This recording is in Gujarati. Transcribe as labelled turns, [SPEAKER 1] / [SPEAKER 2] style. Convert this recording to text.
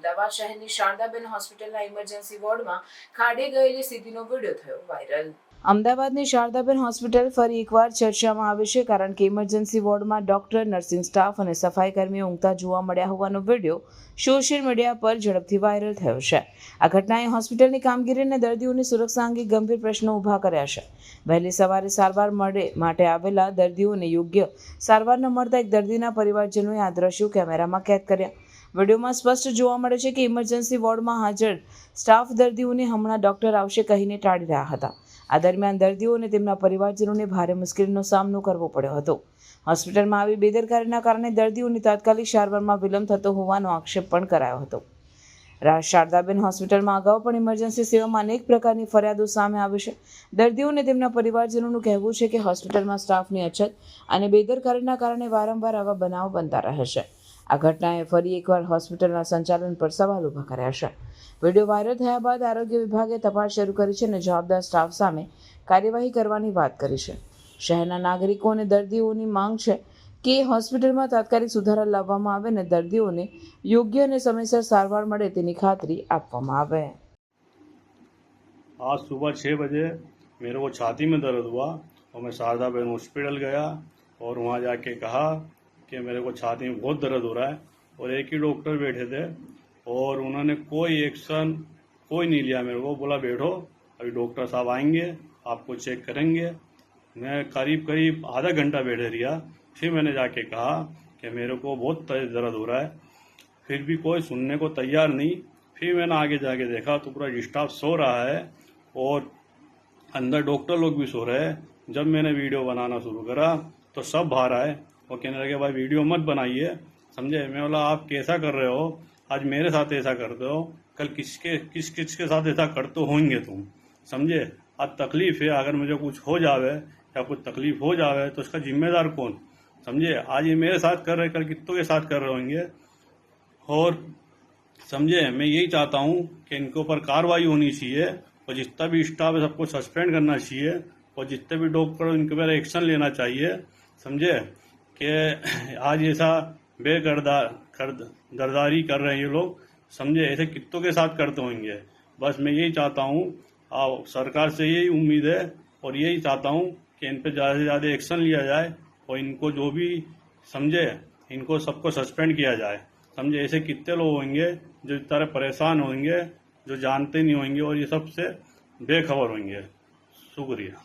[SPEAKER 1] અમદાવાદ શહેરની શારદાબેન હોસ્પિટલના ઇમરજન્સી વોર્ડમાં ખાડે ગયેલી સ્થિતિનો વીડિયો થયો વાયરલ. અમદાવાદની શારદાબેન હોસ્પિટલ ફરી એકવાર ચર્ચામાં આવે કારણ કે ઇમરજન્સી વોર્ડમાં ડોક્ટર, નર્સિંગ સ્ટાફ અને સફાઈ કર્મીઓ ઊંઘતા જોવા મળ્યા હોવાનો વીડિયો સોશિયલ મીડિયા પર ઝડપથી વાયરલ થયો છે. આ ઘટનાએ હોસ્પિટલની કામગીરી અને દર્દીઓની સુરક્ષા અંગે ગંભીર પ્રશ્નો ઊભા કર્યા છે. વહેલી સવારે સારવાર મળે માટે આવેલા દર્દીઓને યોગ્ય સારવાર ન મળતા એક દર્દીના પરિવારજનોએ આ દ્રશ્યો કેમેરામાં કેદ કર્યા. વિડીયોમાં સ્પષ્ટ જોવા મળે છે કે ઇમરજન્સી વોર્ડમાં હાજર સ્ટાફ દર્દીઓને હમણાં ડોક્ટર આવશે કહીને ટાળી રહ્યા હતા. આ દરમિયાન દર્દીઓ અને તેમના પરિવારજનોને ભારે મુશ્કેલીનો સામનો કરવો પડ્યો હતો. હોસ્પિટલમાં આવી બેદરકારીના કારણે દર્દીઓની તાત્કાલિક સારવારમાં વિલંબ થતો હોવાનો આક્ષેપ પણ કરાયો હતો. શારદાબેન હોસ્પિટલમાં અગાઉ પણ ઇમરજન્સી સેવામાં અનેક પ્રકારની ફરિયાદો સામે આવી છે. દર્દીઓ અને તેમના પરિવારજનોનું કહેવું છે કે હોસ્પિટલમાં સ્ટાફની અછત અને બેદરકારીના કારણે વારંવાર આવા બનાવ બનતા રહે છે. આ ઘટનાએ ફરી એકવાર હોસ્પિટલના સંચાલન પર સવાલ ઊભા કર્યા છે વિડીયો વાયરલ થયા બાદ આરોગ્ય વિભાગે તપાસ શરૂ કરી છે અને જવાબદાર સ્ટાફ સામે કાર્યવાહી કરવાની વાત કરી છે શહેરના નાગરિકો અને દર્દીઓની માંગ છે કે હોસ્પિટલમાં તાત્કાલિક સુધારા લાવવામાં આવે અને દર્દીઓને યોગ્ય અને સમયસર સારવાર મળે તેની ખાતરી આપવામાં આવે
[SPEAKER 2] आज सुबह छः बजे मेरे को छाती में दर्द हुआ और मैं शारदा बहन हॉस्पिटल गया और वहाँ जाके कहा कि मेरे को छाती में बहुत दर्द हो रहा है और एक ही डॉक्टर बैठे थे और उन्होंने कोई एक्शन कोई नहीं लिया मेरे को। बोला, बैठो, अभी डॉक्टर साहब आएँगे, आपको चेक करेंगे। मैं करीब करीब आधा घंटा बैठे रहा। फिर मैंने जाके कहा कि मेरे को बहुत तेज दर्द हो रहा है, फिर भी कोई सुनने को तैयार नहीं। फिर मैंने आगे जाके देखा तो पूरा स्टाफ सो रहा है और अंदर डॉक्टर लोग भी सो रहे हैं। जब मैंने वीडियो बनाना शुरू करा तो सब बाहर आए। और कहने लगे, भाई, वीडियो मत बनाइए, समझे? मैं बोला, आप कैसा कर रहे हो? आज मेरे साथ ऐसा करते हो? कल किसके, किस किस के साथ ऐसा करते होंगे तुम? समझे? आज तकलीफ़ है, अगर मुझे कुछ हो जावे, या कुछ तकलीफ़ हो जावे तो उसका जिम्मेदार कौन? समझे? आज ये मेरे साथ कर रहे कल कितों के साथ कर रहे होंगे? और, समझे? मैं यही चाहता हूँ कि इनके ऊपर कार्रवाई होनी चाहिए, और जितना भी स्टाफ है, सबको सस्पेंड करना चाहिए, और जितने भी डॉक्टर इनके ऊपर एक्शन लेना चाहिए, समझे? कि आज ऐसा बेगरदार कर दरदारी कर रहे हैं ये लोग। समझे? ऐसे कितों के साथ करते होंगे। बस मैं यही चाहता हूँ सरकार से यही उम्मीद है और यही चाहता हूँ कि इन पर ज़्यादा से ज़्यादा एक्शन लिया जाए और इनको जो भी, समझे? इनको सबको सस्पेंड किया जाए। समझे? ऐसे कितने लोग होंगे जो इस तरह परेशान होंगे, जो जानते नहीं होंगे और ये सबसे बेखबर होंगे। शुक्रिया।